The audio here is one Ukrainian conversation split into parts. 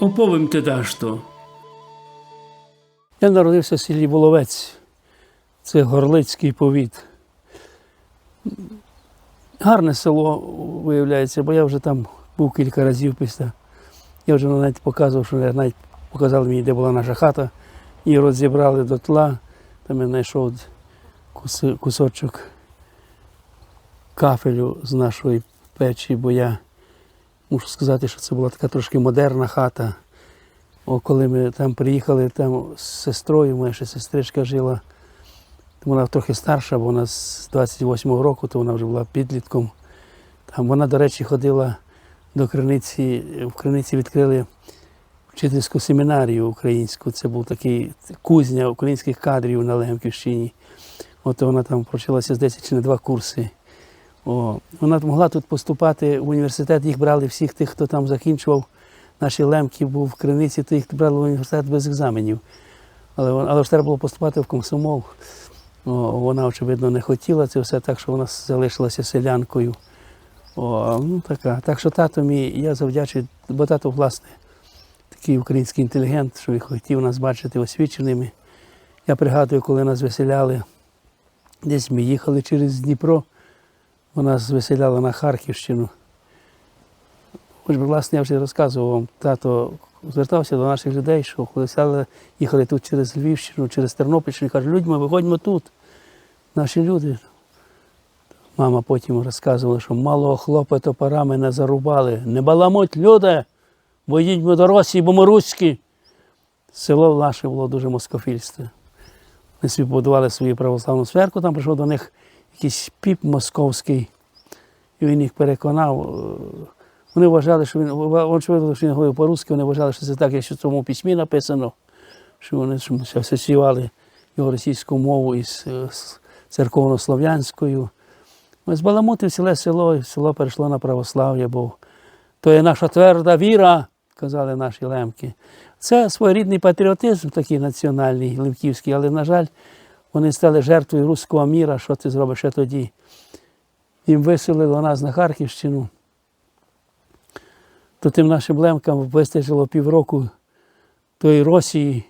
Оповім ти даш то. Я народився в селі Воловець, це Горлицький повіт. Гарне село виявляється, бо я вже там був кілька разів після. Я вже навіть показував, що навіть показали мені, де була наша хата. Її розібрали до тла. Там я знайшов кусочок кафелю з нашої печі, бо я мушу сказати, що це була така трошки модерна хата. О, коли ми там приїхали там з сестрою, моя ще сестричка жила. Вона трохи старша, бо вона з 28-го року, то вона вже була підлітком. Там вона, до речі, ходила до криниці. В криниці відкрили вчительську семінарію українську. Це був такий кузня українських кадрів на Лемківщині. От вона там провчилася з 10 чи не два курси. О, вона могла тут поступати в університет, їх брали всіх тих, хто там закінчував. Наші лемки був в криниці, то їх брали в університет без екзаменів. Але, але ж треба було поступати в комсомол. О, вона, очевидно, не хотіла це все, так що вона залишилася селянкою. О, ну, така. Так що тато мій, я завдячую, бо тато, власне, такий український інтелігент, що він хотів нас бачити освіченими. Я пригадую, коли нас виселяли, десь ми їхали через Дніпро, вона нас виселяла на Харківщину. Хоч би, власне, я вже розказував вам, тато звертався до наших людей, що коли їхали тут через Львівщину, через Тернопільщину, каже, людьми, виходьмо тут. Наші люди. Мама потім розказувала, що малого хлопа топорами не зарубали. Не баламуть люди, бо їдьмо до Росії, бо ми руські. Село наше було дуже москофільське. Вони собі побудували свою православну церкву, там прийшов до них якийсь піп московський, і він їх переконав. е, Вони вважали, що він, очевидно, що він говорив по-русски, вони вважали, що це так, як в цьому письмі написано, що вони асоціювали його російську мову із е, з церковно-слов'янською. Ми збаламутив ціле село, і село перейшло на православ'я, бо то є наша тверда віра, казали наші лемки. Це своєрідний патріотизм такий національний, лемківський, але, на жаль, вони стали жертвою руського міра, що ти зробиш тоді. Їм виселили нас на Харківщину то тим нашим лемкам вистачило півроку тої Росії,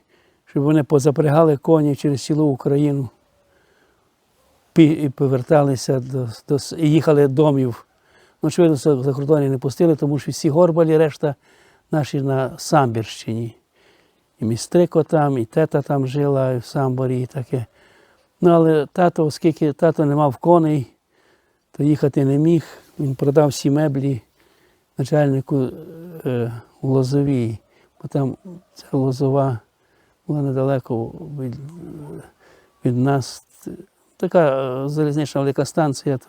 щоб вони позапрягали коні через цілу Україну і поверталися до, до і їхали домів. Ну, очевидно, за кордоні не пустили, тому що всі горбалі, решта наші на Самбірщині. І містрико там, і тета там жила, і в Самборі, і таке. Ну, але тато, оскільки тато не мав коней, то їхати не міг. Він продав всі меблі начальнику е, у Лозовій, бо там ця лозова була недалеко від, від нас. Така е, залізнична велика станція, то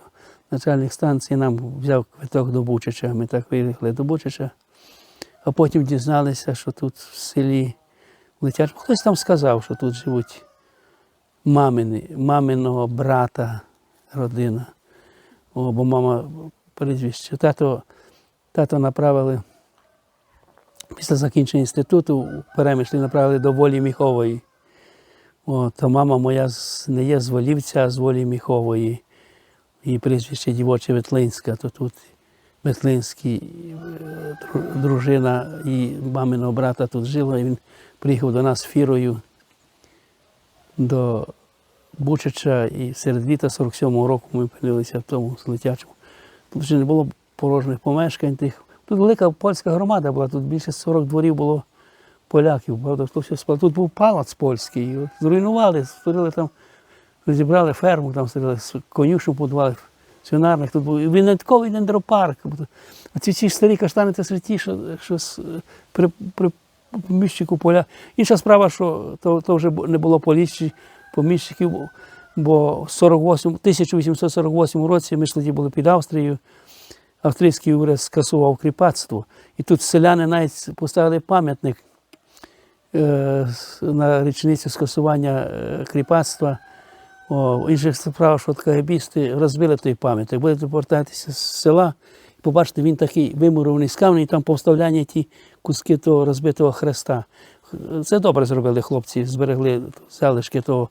начальник станції нам взяв квиток до Бучича. Ми так виїхали до Бучича, а потім дізналися, що тут в селі летять. Хтось там сказав, що тут живуть мамини, маминого брата родина. О, бо мама прізвище. Тато Тато направили після закінчення інституту перемишлі направили до волі Міхової. О, то мама моя не є з Волівця, а з волі Міхової. Її прізвище дівоче Ветлинська, то тут Ветлинський, е, дружина і маминого брата тут жила, і він приїхав до нас фірою до Бучича, і серед літа 47-го року ми опинилися в тому летячому. Тут вже не було порожніх помешкань тих. Тут велика польська громада була, тут більше 40 дворів було поляків. Правда, тут, був палац польський. його Зруйнували, створили там, розібрали ферму, там створили конюшню побудували, свинарник. Тут був винятковий дендропарк. Оці ці старі каштани це святі, що, що при, при поміщику поля. Інша справа, що то, то вже не було поліщі, поміщиків, бо в 48, 1848 році ми ж тоді були під Австрією австрійський уряд скасував кріпацтво. І тут селяни навіть поставили пам'ятник е, на річницю скасування е, кріпацтва. О, інша справа, що КГБісти розбили той пам'ятник. Будете повертатися з села побачите, він такий вимурований з каменю, і там повставляні ті куски того розбитого хреста. Це добре зробили хлопці, зберегли залишки того.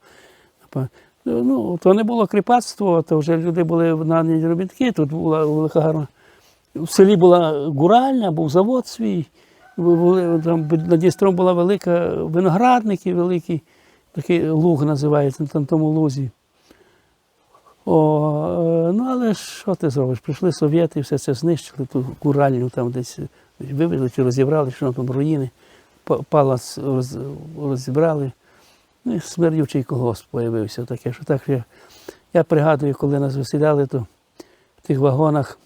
Ну, то не було кріпацтво, то вже люди були надані робітки, тут була велика гарна. В селі була гуральня, був завод свій, там над Дністром була велика виноградники, великий такий луг називається на тому лузі. О, е, ну але що ти зробиш? Прийшли совєти, все це знищили, ту куральню там десь вивезли чи розібрали, що там руїни, палац роз, розібрали. Ну і смердючий колгосп появився таке, що так я, я пригадую, коли нас висідали, то в тих вагонах,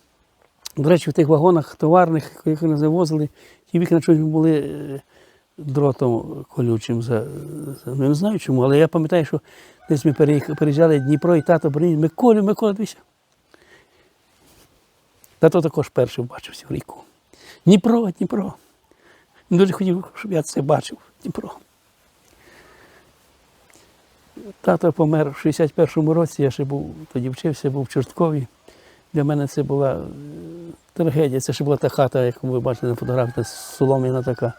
до речі, в тих вагонах товарних, яких нас завозили, ті вікна чогось були е, дротом колючим. За, за- не знаю чому, але я пам'ятаю, що десь ми переїжджали Дніпро і тато приніс, Миколю, Микола, дивися. Тато також перший бачився в ріку. Дніпро, Дніпро. Він дуже хотів, щоб я це бачив, Дніпро. Тато помер в 61-му році, я ще був, тоді вчився, був в Чорткові. Для мене це була е, трагедія. Це ще була та хата, яку ви бачите на фотографії, солом'яна така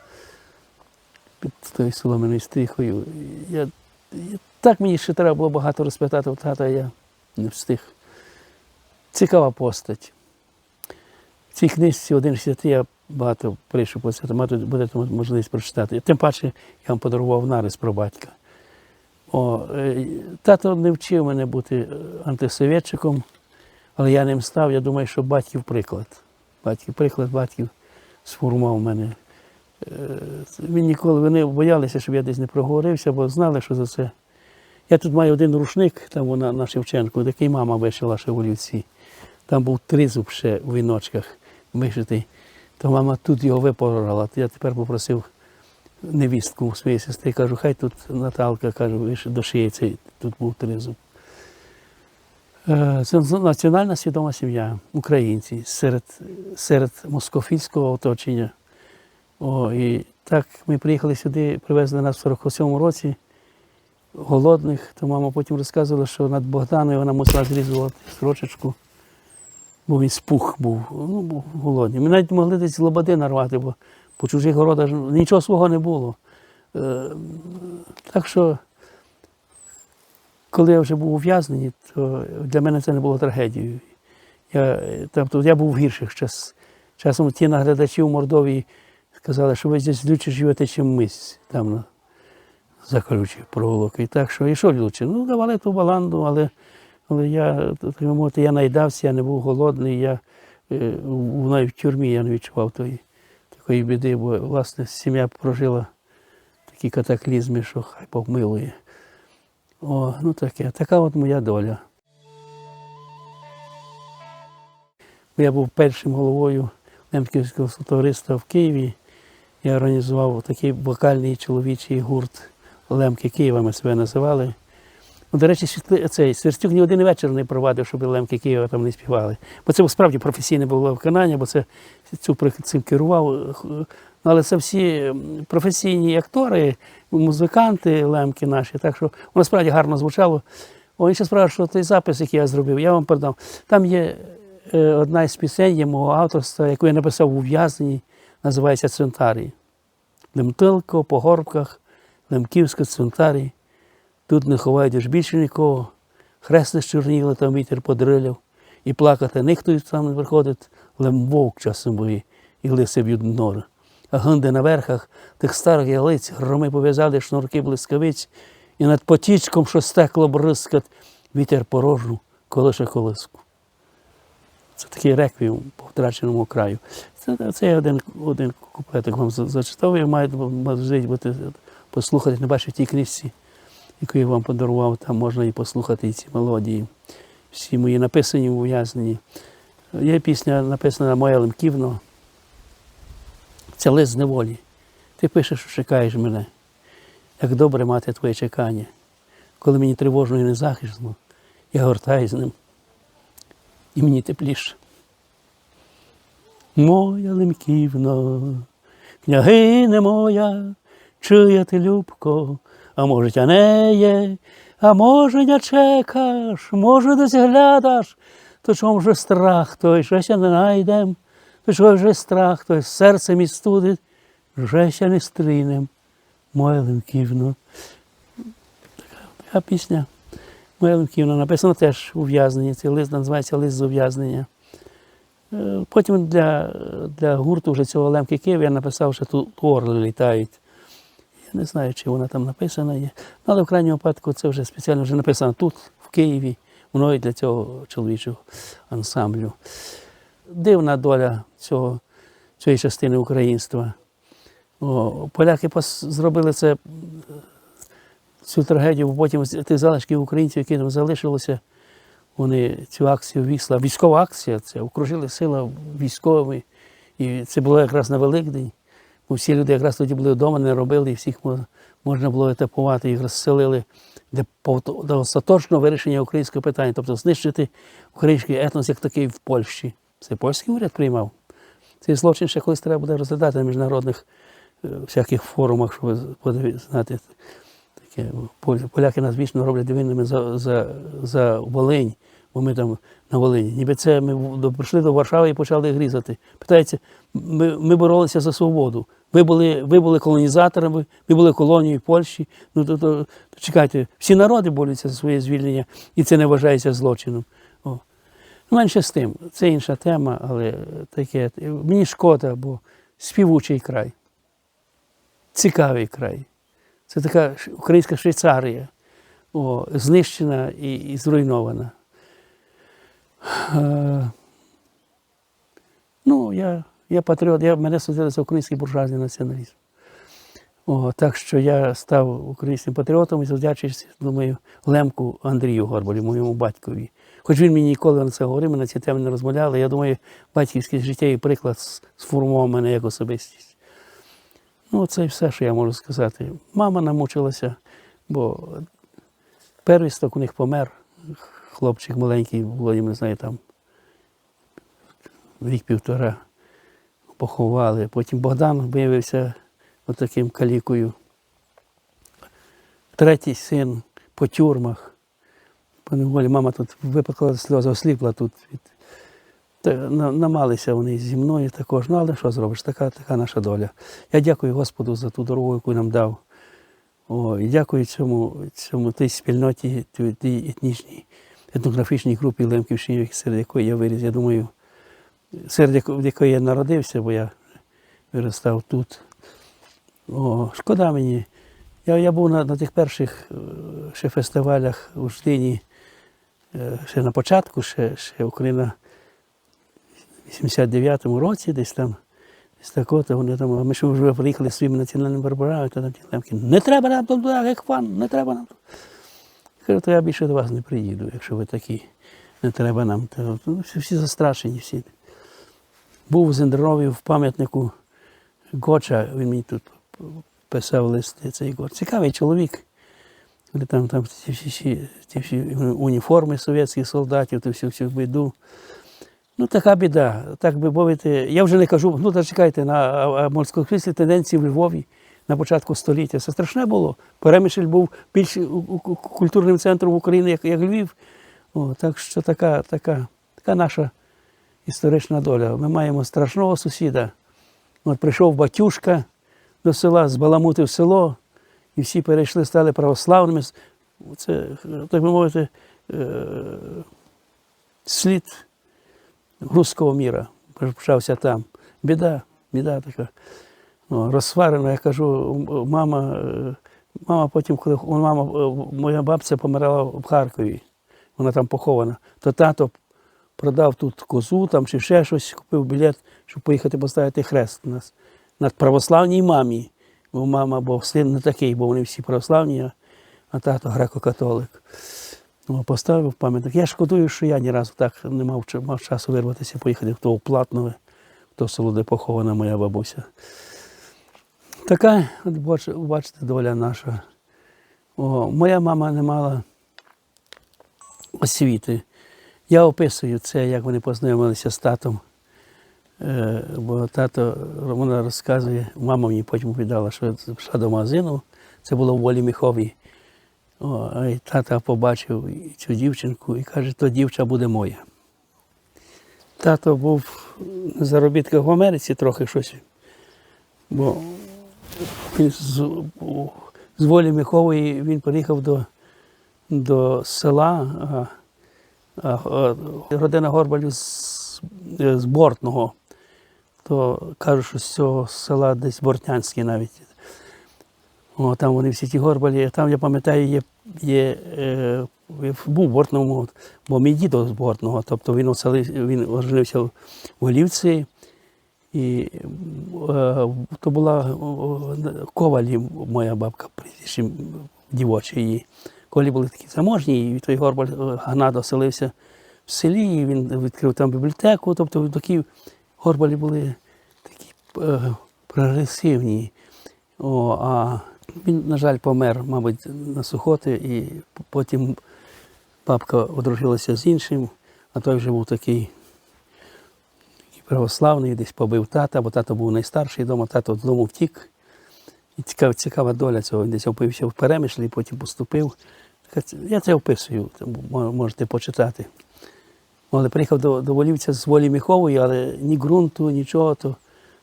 під тою солом'яною стріхою. Я, я, так мені ще треба було багато розпитати у тата, я не встиг. Цікава постать. В цій книжці один святий я багато прийшов по це, мати будете можливість прочитати. Тим паче я вам подарував нарис про батька. О, е, тато не вчив мене бути е, антисовєтчиком, але я ним став. Я думаю, що батьків приклад. Батьків приклад, батьків сформував мене. Е, Він ніколи вони боялися, щоб я десь не проговорився, бо знали, що за це. Я тут маю один рушник, там вона на Шевченку, який мама вишила ще в Олівці. Там був тризуб ще у віночках вишитий. То мама тут його випорала. Я тепер попросив невістку своєї сестри, кажу, хай тут Наталка каже, виш- до шиї цей тут був тризуб. Е, Це національна свідома сім'я, українці, серед, серед москофільського оточення. О, і так ми приїхали сюди, привезли нас в 47-му році, голодних, то мама потім розказувала, що над Богданою вона мусила зрізувати сорочечку, бо він спух був, ну, був голодний. Ми навіть могли десь лободи нарвати, бо по чужих городах нічого свого не було. Е, так що, коли я вже був ув'язнений, то для мене це не було трагедією. Я, тобто, я був в гірших час. Часом ті наглядачі в Мордовії сказали, що ви здесь лучше живете, ніж ми там на заколючі проволоки. І так що, і що лучше? Ну, давали ту баланду, але, але я, мовити, я найдався, я не був голодний, я е, навіть в тюрмі я не відчував тої, такої біди, бо власне сім'я прожила такі катаклізми, що хай Бог милує. О, ну таке, така от моя доля. Я був першим головою Лемківського товариства в Києві. Я організував такий вокальний чоловічий гурт Лемки Києва, ми себе називали. Ну, до речі, цей Сверстюк ні один вечір не провадив, щоб Лемки Києва там не співали. Бо це справді професійне було виконання, бо це цю цим керував. Ну, Але це всі професійні актори, музиканти Лемки наші. Так що воно справді гарно звучало. О, інша справа, що той запис, який я зробив, я вам передав. Там є е, одна із пісень мого авторства, яку я написав у в'язненні, називається Цвинтарій. Лемтилко по горбках, Лемківська цвинтарій. Тут не ховають аж більше нікого. Хрести щорніли, там вітер подриляв. І плакати ніхто там не приходить, лем вовк часом бої, і лиси б'ють нори. А гунди на верхах тих старих ялиць громи пов'язали шнурки блискавиць, і над потічком, що стекло бризкать, вітер порожну колише колиску. Це такий реквіум по втраченому краю. Це, це один, один куплетик вам за- зачитав, і має можливість бути послухати, не бачу в тій книжці, яку я вам подарував, там можна і послухати і ці мелодії. Всі мої написані у ув'язненні. Є пісня написана Моя Лемківно. Це лист з неволі. Ти пишеш, що чекаєш мене. Як добре мати твоє чекання. Коли мені тривожно і незахисно, я гортаю з ним. І мені тепліше. Моя лемківно, княгине моя, чия ти любко, а може тя а може не чекаш, може десь глядаш, то чому вже страх той, що ще не найдем, то чого вже страх той, серце мій студить, вже ще не стрінем. Моя лемківно. Така, така пісня. Моя лемківна написана теж ув'язнення. Цей лист називається лист з ув'язнення. Е, Потім для, для гурту вже цього Лемки Київ я написав, що тут орли літають. Я не знаю, чи вона там написана є. Ну, але в крайньому випадку це вже спеціально вже написано тут, в Києві, мною для цього чоловічого ансамблю. Дивна доля цього, цієї частини українства. О, поляки зробили це цю трагедію, бо потім тих залишків українців, які там залишилося, вони цю акцію вісла. Військова акція, це окружили сила військовими. І це було якраз на Великдень. Бо всі люди якраз тоді були вдома, не робили, і всіх можна було етапувати, їх розселили до остаточного вирішення українського питання, тобто знищити український етнос як такий в Польщі. Це польський уряд приймав. Цей злочин ще колись треба буде розглядати на міжнародних е, всяких форумах, щоб знати. Таке. Поляки нас вічно роблять винними за, за, за Волинь, бо ми там на Волині. Ніби це ми прийшли до Варшави і почали їх різати. Питається, ми, ми боролися за свободу. Ви були, ви були колонізаторами, ви були колонією Польщі. Ну то, то, то чекайте, всі народи борються за своє звільнення, і це не вважається злочином. О. Ну, менше з тим, це інша тема, але таке. Мені шкода, бо співучий край, цікавий край. Це така українська Швейцарія, о, знищена і, і зруйнована. Е, ну, я, я патріот, я, мене судили за український буржуазний націоналізм. О, так що я став українським патріотом і завдячуюсь, думаю, Лемку Андрію Горбалю, моєму батькові. Хоч він мені ніколи на це говорив, ми на ці теми не розмовляли. Я думаю, батьківський життєвий приклад сформував мене як особистість. Ну, це і все, що я можу сказати. Мама намучилася, бо первісток у них помер. Хлопчик маленький, було, я не знаю, там рік-півтора поховали. Потім Богдан виявився отаким калікою. Третій син по тюрмах. Поневолі мама тут випекла сльози, осліпла тут. Від... Намалися вони зі мною також. Ну, але що зробиш? Така, така наша доля. Я дякую Господу за ту дорогу, яку нам дав. О, і дякую цьому, цьому тій спільноті, тій, етнічній, етнографічній групі Лемківщини, серед якої я виріс. Я думаю, серед якої я народився, бо я виростав тут. О, шкода мені. Я, я був на, на тих перших е, ще фестивалях у Ждині, е, ще на початку, ще, ще Україна 89-му році, десь там, десь тако, то вони там, ми ще вже приїхали своїми національними барбарами, то там ті лемки, не треба нам туди, як пан, не треба нам. Кажу, то я більше до вас не приїду, якщо ви такі, не треба нам. То, ну, всі, всі застрашені всі. Був в Зендерові в пам'ятнику Гоча, він мені тут писав листи, цей Гоч. Цікавий чоловік. Там, там ті всі, ті всі уніформи совєтських солдатів, ту всю всю біду. Ну, така біда, так би мовити. Я вже не кажу, ну та чекайте, на морськокріслі тенденції в Львові на початку століття. Це страшне було. Перемишль був більш культурним центром України, як, як Львів. О, так що така, така, така наша історична доля. Ми маємо страшного сусіда. От прийшов батюшка до села, збаламутив село, і всі перейшли, стали православними. Це, так би мовити, е, слід руського міра почався там. Біда, біда така. О, розсварена, я кажу, мама, е, мама потім, коли мама, е, моя бабця помирала в Харкові, вона там похована, то тато продав тут козу там чи ще щось, купив білет, щоб поїхати поставити хрест у нас на православній мамі. Бо мама, бо син не такий, бо вони всі православні, а тато греко-католик. Ну, поставив пам'ятник. Я шкодую, що я ні разу так не мав, мав часу вирватися, поїхати в то Платнове, в то село, де похована моя бабуся. Така, от бач- бачите, доля наша. О, моя мама не мала освіти. Я описую це, як вони познайомилися з татом. Е, бо тато вона розказує, мама мені потім віддала, що пішла до магазину, це було в волі Міховій. О, й тата побачив цю дівчинку і каже, то дівча буде моя. Тато був на заробітках в Америці трохи щось. Бо з, з волі Міхової він приїхав до, до села, а, а, а родина Горбалю з з Бортного, то кажуть, що з цього села десь Бортнянське навіть. О, там вони всі ті горбалі. Там, я пам'ятаю, є, є е, був Бортному, бо мій дідо з Бортного, тобто він, оселив, він оженився в Голівці. І е, то була о, ковалі, моя бабка, прізвище дівоче її. Ковалі були такі заможні, і той Горбаль е, Гнат оселився в селі, і він відкрив там бібліотеку. Тобто такі горбалі були такі е, прогресивні. О, а він, на жаль, помер, мабуть, на сухоти, і потім бабка одружилася з іншим, а той вже був такий православний, десь побив тата, бо тато був найстарший вдома, тато додому втік. І цікава, цікава доля цього. Він десь опився в перемишлі, потім поступив. Я це описую, можете почитати. Але приїхав до, до Волівця з волі Міхової, але ні ґрунту, нічого, то,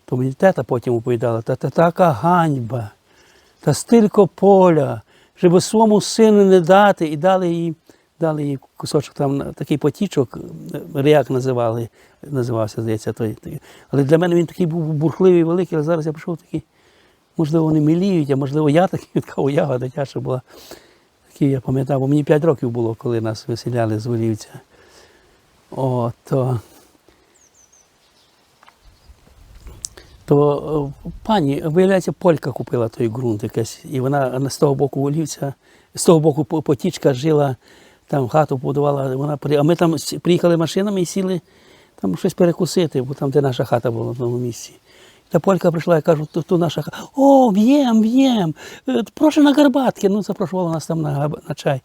то мені тета потім оповідала, та, та така ганьба, та стільки поля, щоб своєму сину не дати, і дали їй, дали їй кусочок там такий потічок, е, називали, називався, здається, той. Але для мене він такий був бурхливий, великий, але зараз я пішов такий, можливо, вони міліють, а можливо, я такий така уява дитяча була. Такий, я пам'ятав, бо мені 5 років було, коли нас виселяли з Волівця. О, то, то е, пані, виявляється, полька купила той ґрунт якась, і вона з того боку волівця, з того боку потічка жила, там хату побудувала, вона а ми там приїхали машинами і сіли там щось перекусити, бо там, де наша хата була в тому місці. Та полька прийшла, я кажу, тут, наша хата. О, в'єм, в'єм. Е, Прошу на Гарбатки. Ну, запрошувала нас там на, на чай.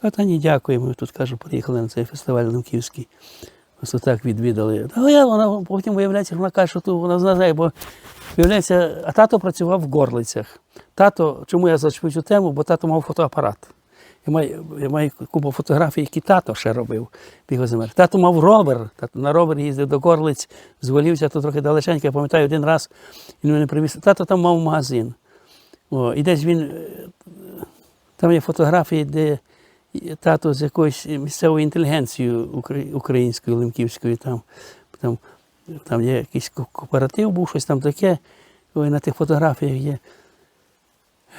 Кажу, та ні, дякую. Ми тут кажу, приїхали на цей фестиваль Лемківський. Ось так відвідали. Та я, вона потім виявляється, вона каже, що тут вона знає, бо виявляється, а тато працював в горлицях. Тато, чому я зачепив цю тему, бо тато мав фотоапарат. Я маю, я маю купу фотографій, які тато ще робив бігав. Тато мав ровер, тато на ровер їздив до горлиць, звалився, то трохи далеченько. Я пам'ятаю, один раз він мене привіз. Тато там мав магазин. О, і десь він. е, Там є фотографії, де тато з якоюсь місцевою інтелігенцією українською, лемківською, там, там, там є якийсь кооператив, був щось там таке. Ой, на тих фотографіях є,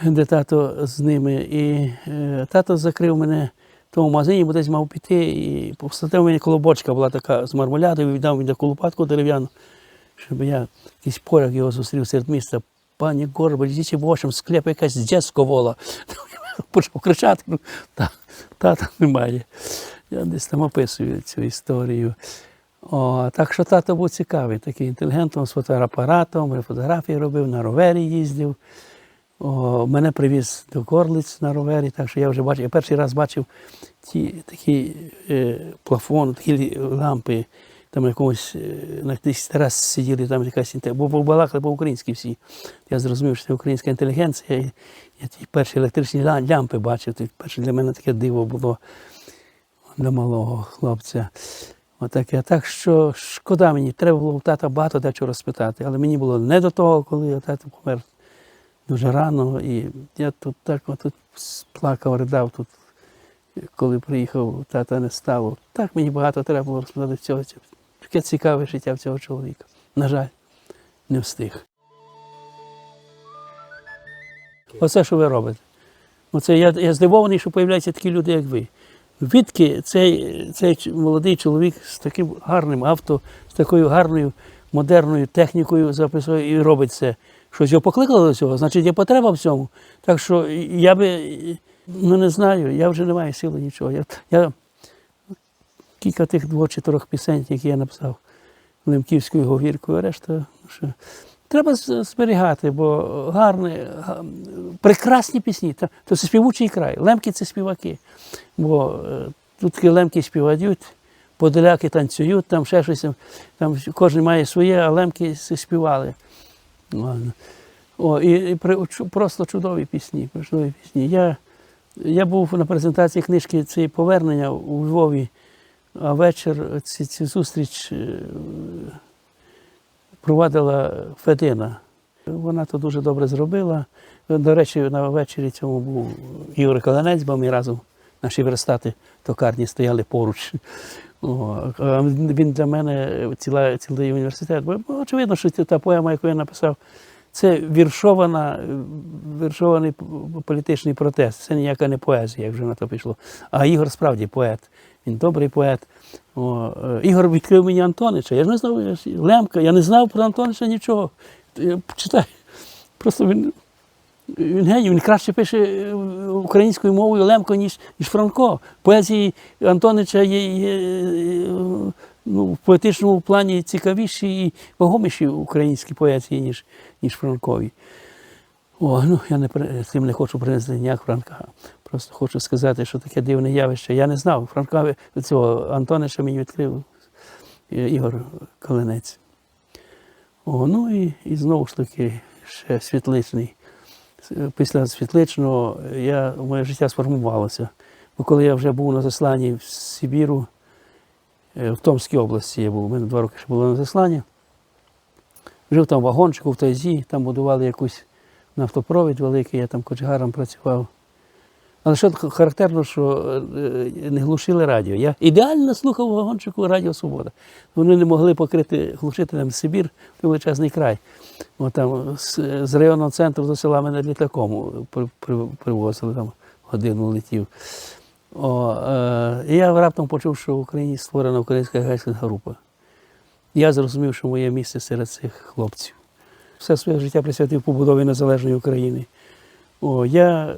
де тато з ними. І е, тато закрив мене в тому магазині, бо десь мав піти, і посадив мені колобочка була така з мармолядою, віддав мені таку лопатку дерев'яну, щоб я якийсь поряд його зустрів серед міста. Пані Горба, йдіть в очем, склеп якась дєцько вола. Почав кричати, ну, та, тата немає. Я десь там описую цю історію. О, так що тато був цікавий, такий інтелігентом з фотоапаратом, фотографії робив, на ровері їздив. О, мене привіз до Горлиць на ровері, так що я вже бачив, я перший раз бачив ті такі е, плафон, такі лампи, там якомусь е, на якийсь терас сиділи, там якась інте- бо балакали по-українськи всі. Я зрозумів, що це українська інтелігенція. Я ті перші електричні лямпи бачив. Це перше для мене таке диво було для малого хлопця. Отаке. Так що шкода мені, треба було у тата багато дечого розпитати, але мені було не до того, коли тато помер дуже рано. І я тут так отут плакав, ридав тут, коли приїхав, тата не стало. Так мені багато треба було розповідати цього. Таке цікаве життя в цього чоловіка. На жаль, не встиг. Оце, що ви робите. Оце я, я здивований, що появляються такі люди, як ви. Відки цей, цей молодий чоловік з таким гарним авто, з такою гарною модерною технікою записує і робить це. Щось його покликало до цього, значить є потреба в цьому. Так що я би, ну не знаю, я вже не маю сили нічого. Я, я кілька тих двох чи трьох пісень, які я написав Лемківською говіркою, решта. ну, Що. Треба зберігати, бо гарні, прекрасні пісні. То це співучий край. Лемки це співаки. Бо е, тут лемки співають, подоляки танцюють, там ще щось, там кожен має своє, а лемки співали. О, і, і просто чудові пісні. Чудові пісні. Я, я був на презентації книжки цієї повернення у Львові, а вечір ці, ці зустріч е, провадила Федина. Вона то дуже добре зробила. До речі, на вечорі цьому був Ігор Каланець, бо ми разом наші верстати токарні стояли поруч. О, він для мене ціла, цілий університет. Бо очевидно, що та поема, яку я написав, це віршована, віршований політичний протест. Це ніяка не поезія, як вже на то пішло. А Ігор справді поет. Він добрий поет. О, е, Ігор відкрив мені Антонича. Я ж не знав Лемка, я не знав про Антонича нічого. Я. Просто він, він геній, він краще пише е, українською мовою Лемко, ніж, ніж Франко. Поезії Антонича є, є е, ну, в поетичному плані цікавіші і вагоміші українські поезії, ніж, ніж Франкові. О, ну я не цим не хочу принести ніяк Франка. Просто хочу сказати, що таке дивне явище. Я не знав. Франка цього Антонича мені відкрив е, Ігор Калинець. О, ну і, і знову ж таки ще світличний. Після світличного я, моє життя сформувалося. Бо коли я вже був на засланні в Сибіру, е, в Томській області я був, у мене два роки ще було на засланні. Жив там в вагончику в Тайзі, там будували якусь нафтопровід великий, я там кочегаром працював. Але що характерно, що е, не глушили радіо. Я ідеально слухав вагончику Радіо Свобода. Вони не могли покрити, глушити там Сибір, величезний край. От там з, районного центру до села мене літаком при- привозили, там годину летів. О, е, я раптом почув, що в Україні створена українська гайська група. Я зрозумів, що моє місце серед цих хлопців. Все своє життя присвятив побудові незалежної України. О, я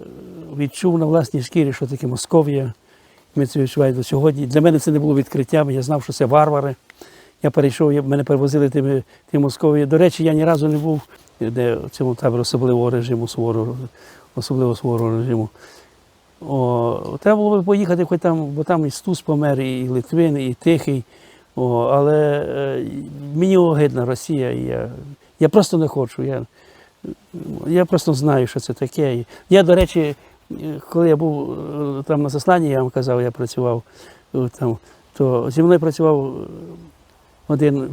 відчув на власній шкірі, що таке Московія. Ми це відчуваємо до сьогодні. Для мене це не було відкриттям, я знав, що це варвари. Я перейшов, мене перевозили тими, тим Московії. До речі, я ні разу не був де в цьому таборі особливого режиму, суворого, особливо суворого режиму. О, треба було б поїхати, хоч там, бо там і Стус помер, і Литвин, і Тихий. О, але е, мені огидна Росія, я, я просто не хочу. Я, я просто знаю, що це таке. Я, до речі, коли я був е, там на засланні, я вам казав, я працював е, там, то зі мною працював е, один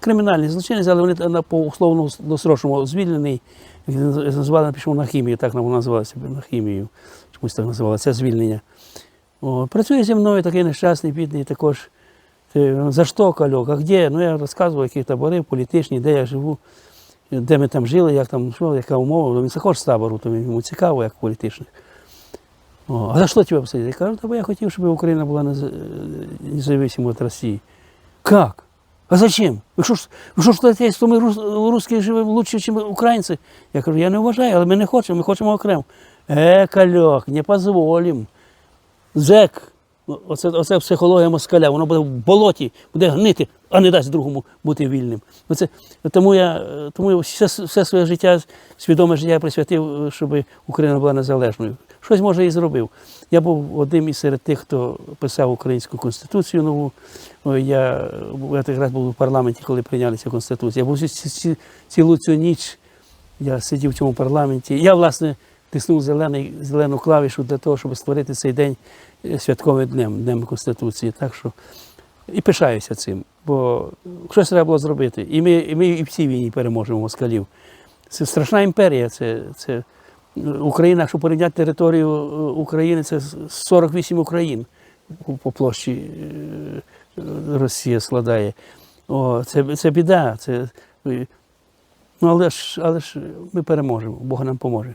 кримінальний злочинець, але вони по условно досрочному звільнений. Він назвали, пішов на хімію, так нам називалося на хімію. Чомусь так називали, це звільнення. О, працює зі мною такий нещасний, бідний також. За що, Кальок, а де? Ну я розказував, які табори політичні, де я живу, де ми там жили, як там, що, яка умова. Ну, Він також з табору, то йому цікаво, як політичних. О, а за що тебе посадили? Я кажу, бо я хотів, щоб Україна була нез- независима від Росії. Как? А зачем? Ви що ж, ви що ж що ми русські живемо лучше, ніж українці? Я кажу, я не вважаю, але ми не хочемо, ми хочемо окремо. Е, кальок, не дозволимо. Зек, оце, оце психологія москаля, воно буде в болоті, буде гнити, а не дасть другому бути вільним. Оце, тому я, тому я все, все своє життя, свідоме життя присвятив, щоб Україна була незалежною. Щось може і зробив. Я був одним із серед тих, хто писав українську конституцію нову. Я, я якраз був у парламенті, коли прийняли цю конституцію. Я був ці- ці- цілу цю ніч, я сидів в цьому парламенті. Я, власне, тиснув зелений, зелену клавішу для того, щоб створити цей день святковим днем, Днем Конституції. Так що і пишаюся цим, бо щось треба було зробити. І ми, і ми і в війні переможемо москалів. Це страшна імперія. Це, це Україна, якщо порівняти територію е, України, це 48 Україн по- по площі е, Росія складає. О, це, це біда. Це, е, ну, але ж, але ж ми переможемо, Бог нам поможе.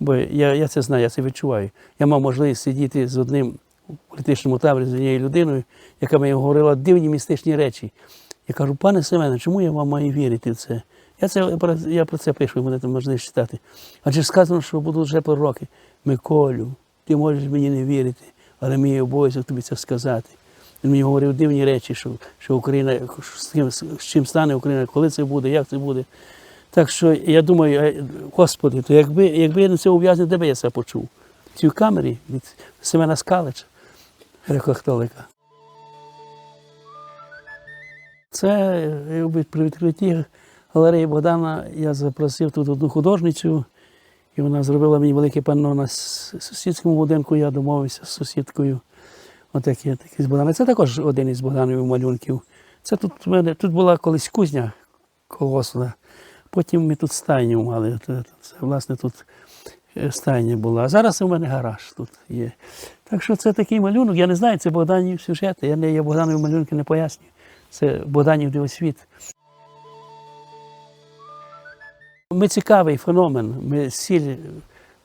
Бо я, я це знаю, я це відчуваю. Я мав можливість сидіти з одним у політичному таборі з однією людиною, яка мені говорила дивні містичні речі. Я кажу, пане Семене, чому я вам маю вірити в це? Я, це, я, про, це пишу, мене там можливість читати. Адже сказано, що будуть вже пророки. Миколю, ти можеш мені не вірити, але мій обов'язок тобі це сказати. Він мені говорив дивні речі, що, що Україна, ким, з чим стане Україна, коли це буде, як це буде. Так що я думаю, Господи, то якби, якби я на це ув'язнення, де би я це почув? В цій камері від Семена Скалича, греко-католика. Це е, при відкритті галереї Богдана я запросив тут одну художницю, і вона зробила мені велике панно на сусідському будинку. Я домовився з сусідкою. Отакі, такі з Богдана. Це також один із Богданових малюнків. Це тут в мене тут була колись кузня колосна. Потім ми тут стайню мали. Це, власне, тут стайня була. А зараз у мене гараж тут є. Так що це такий малюнок. Я не знаю, це Богданів сюжет. Я, не, я Богданові малюнки не пояснюю. Це Богданів дивосвіт. Ми цікавий феномен. Ми сіль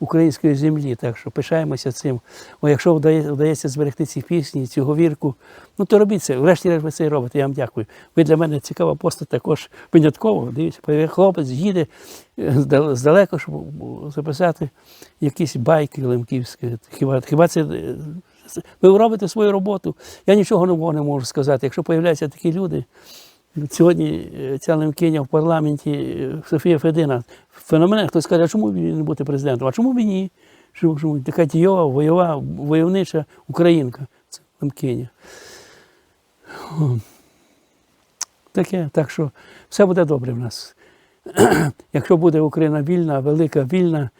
української землі, так що пишаємося цим. О, якщо вдає- вдається зберегти ці пісні, цю говірку, ну то робіть це. Врешті ви це робите. Я вам дякую. Ви для мене цікава постать також винятково. Дивіться, хлопець їде е, зда- щоб записати якісь байки лемківські. Хіба, хіба це. е, Ви робите свою роботу. Я нічого нового не можу сказати. Якщо появляються такі люди, Сьогодні е, ця лемкиня в парламенті е, Софія Федина феномен. Хтось каже, а чому він не бути президентом? А чому б ні? Чому, чому? Така дійова, воєва, войовнича українка. Це лемкиня. Таке, так що все буде добре в нас. Якщо буде Україна вільна, велика вільна,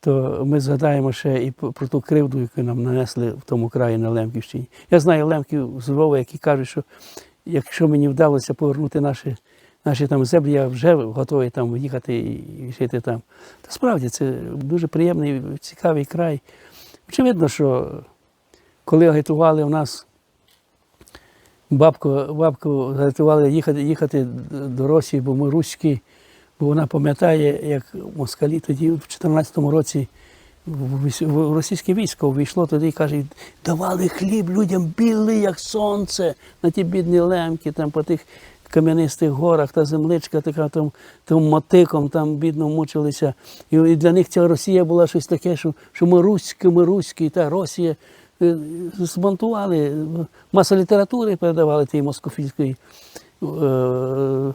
то ми згадаємо ще і про ту кривду, яку нам нанесли в тому краї на Лемківщині. Я знаю лемків з Львова, які кажуть, що якщо мені вдалося повернути наші, наші там землі, я вже готовий там їхати і жити там. Та справді це дуже приємний, цікавий край. Очевидно, що коли агітували у нас бабку, бабку агітували їхати, їхати до Росії, бо ми руські, бо вона пам'ятає, як москалі тоді в 2014 році російське військо війшло туди і каже, давали хліб людям білий, як сонце, на ті бідні лемки, там по тих кам'янистих горах, та земличка така там, там мотиком там бідно мучилися. І, для них ця Росія була щось таке, що, що ми руські, ми руські, та Росія е, змонтували, маса літератури передавали тієї москофільської. е,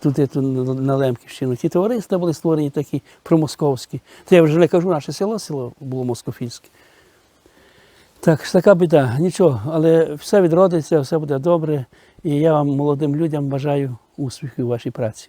туди на- Лемківщину. Ті товариства були створені такі промосковські. Та я вже не кажу, наше село село було москофільське. Так, така біда, нічого, але все відродиться, все буде добре. І я вам, молодим людям, бажаю успіхів у вашій праці.